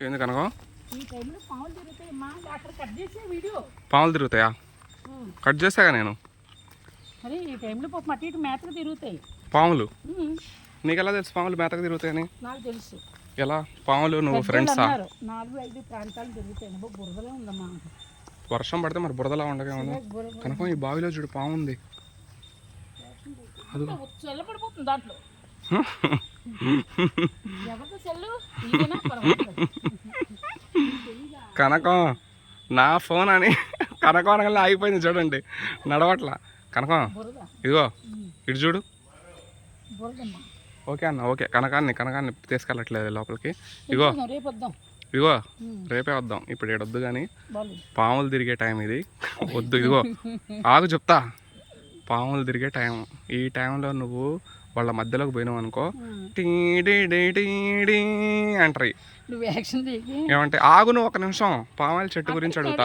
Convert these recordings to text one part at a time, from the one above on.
ఏంది కనుక? పాములు తిరుగుతాయి కట్ చేసే వీడియో. పాములు తిరుగుతాయా? కట్ చేసాగా నేను. పాములు? నీకు ఎలా తెలుసు పాములు మేతకు తిరుగుతాయని? నాకు తెలుసు. ఎలా? పాములు నువ్వు ఫ్రెండ్సా అన్నారు నాలుగు ఐదు ప్రాంతాలు తిరుగుతాయి. అబ్బో బురదలో ఉందమ్మా. వర్షం పడితే మరి బురదలా ఉండగా ఉంది కనుక ఈ బావిలో చూడు పాము ఉంది దాంట్లో. కనకం నా ఫోన్ అని కనకం అనగానే ఆగిపోయింది చూడండి. నడవట్లా. కనకం ఇదిగో ఇటు చూడు. ఓకే అన్న ఓకే. కనకాన్ని కనకాన్ని తీసుకెళ్ళట్లేదు లోపలికి. ఇగో ఇగో రేపే వద్దాం. ఇప్పుడు ఏడొద్దు కానీ పాములు తిరిగే టైం ఇది. వద్దు ఇదిగో. ఆగు చెప్తా. పాములు తిరిగే టైం. ఈ టైంలో నువ్వు వాళ్ళ మధ్యలోకి పోయినావు అనుకో అంటారు. ఏమంటే ఆగు నువ్వు ఒక నిమిషం పాముల చెట్టు గురించి అడుగుతా.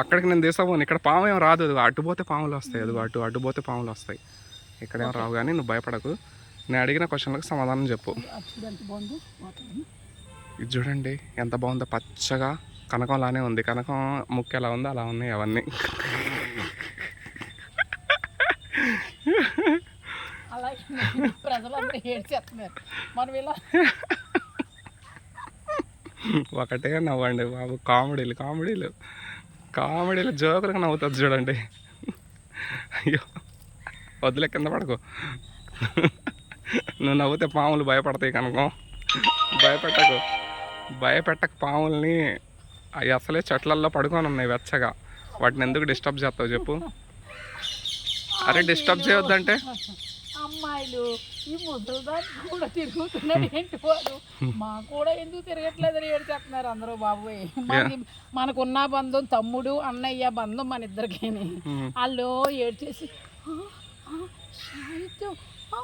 అక్కడికి నేను తీసుకోను ఇక్కడ పాము ఏం రాదు అదిగో అటు పోతే పాములు వస్తాయి అదిగో అటు అటు పోతే పాములు వస్తాయి. ఇక్కడేం రావు కానీ నువ్వు భయపడకు. నేను అడిగిన క్వశ్చన్లకు సమాధానం చెప్పు. ఇది చూడండి ఎంత బాగుందో పచ్చగా కనకం లానే ఉంది. కనకం ముక్కు ఎలా ఉందో అలా ఉన్నాయి అవన్నీ. ప్రజలందరూ ఏడ్చేస్తున్నారు. మనం ఇలా ఒకటే నవ్వండి బాబు కామెడీలు కామెడీలు. కామెడీలు జోకులకు నవ్వుతుంది చూడండి. అయ్యో వదిలే కింద పడకు. నువ్వు నవ్వుతే పాములు భయపడతాయి కనుక. భయపెట్టకు. భయపెట్టక పాముల్ని అవి అసలే చెట్లల్లో పడుకొని ఉన్నాయి వెచ్చగా. వాటిని ఎందుకు డిస్టర్బ్ చేస్తావు చెప్పు. అరే డిస్టర్బ్ చేయొద్దంటే. అమ్మాయిలు ఈ ముసలిదాన్ని కూడా తిరుగుతున్నారు. ఏంటి వాడు? మా కూడా ఎందుకు తిరగట్లేదని ఏడ్చేస్తున్నారు అందరూ బాబోయ్ మనకి మనకున్న బంధం తమ్ముడు అన్నయ్య బంధం మన ఇద్దరికేని. ఉమ్. వాళ్ళు ఏడ్చేసి "ఆ, ఆ, సాహిత్యం, ఆ."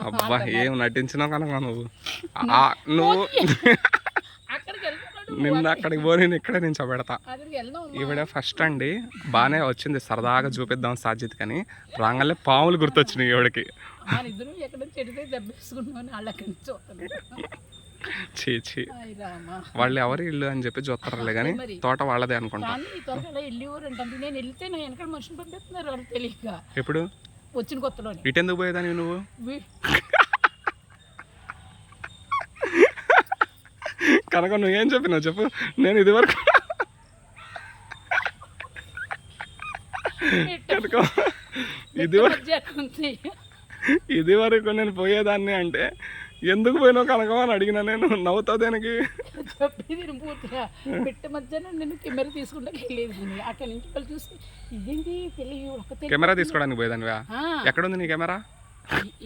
అబ్బా ఏం నటించినావు కనుక నువ్వు? నువ్వు నిన్న అక్కడికి పోయి నేను ఇక్కడే వెళ్దాం ఈవిడ ఫస్ట్ అండి బాగానే వచ్చింది సరదాగా చూపిద్దాం సాజిత్ కానీ. రాగానే పాములు గుర్తొచ్చినాయి ఈవిడకి. దెబ్బేసుకుంటామని వాళ్ళు ఎవరి ఇల్లు అని చెప్పి చూస్తారులే కానీ తోట వాళ్ళదే అనుకుంటా. నేను వెళ్తే నా వెనకాల మనుషులు పంపిస్తున్నారు వాళ్ళు తెలియక. ఎప్పుడు? వచ్చిన కొత్తలోని. ఇటెందుకు పోయేదాన్ని నువ్వు? కనుక నువ్వేం చెప్పినావు చెప్పు. నేను ఇది వరకు కనుక ఇది వరకు మధ్యాహ్నం ఉంది. ఇది వరకు నేను పోయేదాన్ని అంటే ఎందుకు పోయినావు కనకం అని అడిగినా నేను. నవ్వుతావు దేనికి? చెప్పి నేను పూర్తిగా. పెట్ట మధ్యాహ్నం నేను కెమెరా తీసుకుంటే వెళ్ళేది అక్కడి నుంచి వాళ్ళు ఇదేంటి? పెళ్ళి కెమెరా తీసుకోవడానికి పోయేదానివా? ఎక్కడుంది నీ కెమెరా?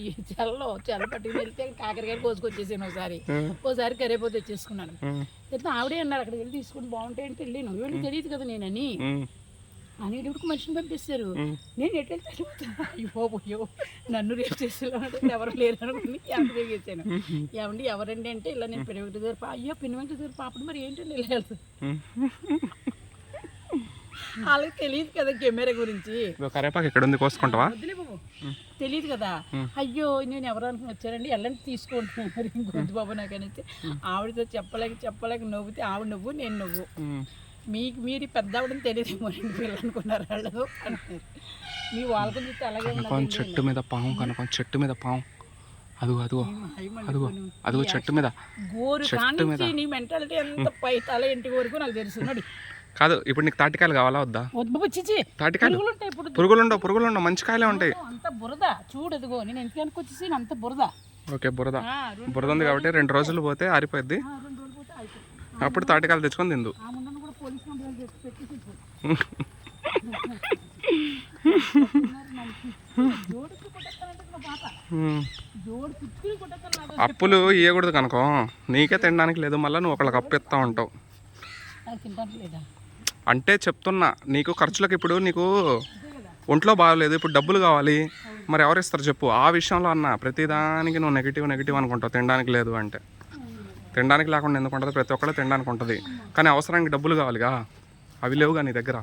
ఈ- చెల్లో చెల్ల పట్టుకుని వెళ్తే కాకరకాయ కోసుకొచ్చేసాను ఒకసారి. ఒకసారి కరేపోతే తెచ్చేసుకున్నాను. అయితే ఆవిడే అన్నారు అక్కడికి వెళ్ళి తీసుకుని బాగుంటాయి అంటే వెళ్ళాను ఇవన్నీ తెలియదు కదా నేనని. అనేటప్పుడు మనిషిని పంపిస్తారు. నేను ఎట్లా అడుగుతా అయ్యో అయ్యో నన్ను రేపు చేసేలాంటి ఎవరు లేరు అనుకుని ఎంత తిరిగేసాను ఏమండి ఎవరండి అంటే ఇలా నేను పెను వెంకట దగ్గర పా- అయ్యో పెను వెంకట దగ్గర పాపడు మరి ఏంటండి ఇలా వెళ్తుంది ఉమ్. వాళ్ళకి తెలియదు కదా కెమెరా గురించి. కరేపాకు ఇక్కడ ఉంది కోసుకుంటావా తెలియదు కదా. అయ్యో నేను ఎవరు అనుకుని వచ్చారండి? వెళ్ళండి తీసుకుంటున్నాను మరి ఇంకొద్దు బాబు నాకు అనేసి. ఆవిడతో చెప్పలేక చెప్పలేక నవ్వుతే ఆవిడ నువ్వు నేను నువ్వు. మీకు మీరు పెద్ద ఆవిడని తెలియదేమో రెండు పిల్లలు అనుకున్నారు వాళ్ళు మీ వాళ్ళకు చూస్తే అలాగే. చెట్టు మీద పాము కనకం చెట్టు మీద పాము. అదిగో అదిగో అదిగో. అదిగో చెట్టు మీద. గోరు చెట్టు కానించి నీ మెంటాలిటీ ఎంత పై తల ఇంటి వరకు నాకు తెలుసున్నాడు కాదు ఇప్పుడు నీకు తాటికాయలు కావాలా వద్దా? తాటికాయలు. పురుగులు ఉండవు పురుగులు ఉండవు మంచి కాయలే ఉంటాయి. అంత బురద. చూడు అదిగో నేను ఎందుకు వచ్చేసి అంత బురద. ఓకే బురద. బురద ఉంది కాబట్టి రెండు రోజులు పోతే ఆరిపోద్ది అప్పుడు తాటికాయలు తెచ్చుకొని తిందు. అప్పులు ఇవ్వకూడదు కనుకో. నీకే తినడానికి లేదు మళ్ళీ నువ్వు ఒకళ్ళకి అప్పు ఇస్తా ఉంటావు. అంటే చెప్తున్నా నీకు ఖర్చులకు ఇప్పుడు నీకు ఒంట్లో బాగలేదు ఇప్పుడు డబ్బులు కావాలి. మరి ఎవరు ఇస్తారు చెప్పు? ఆ విషయంలో అన్న ప్రతిదానికి నువ్వు నెగిటివ్ నెగిటివ్ అనుకుంటావు. తినడానికి లేదు అంటే. తినడానికి లేకుండా ఎందుకు ఉంటుంది? ప్రతి ఒక్కళ్ళు తినడానికి ఉంటుంది. కానీ అవసరానికి డబ్బులు కావాలిగా. అవి లేవుగా నీ దగ్గర.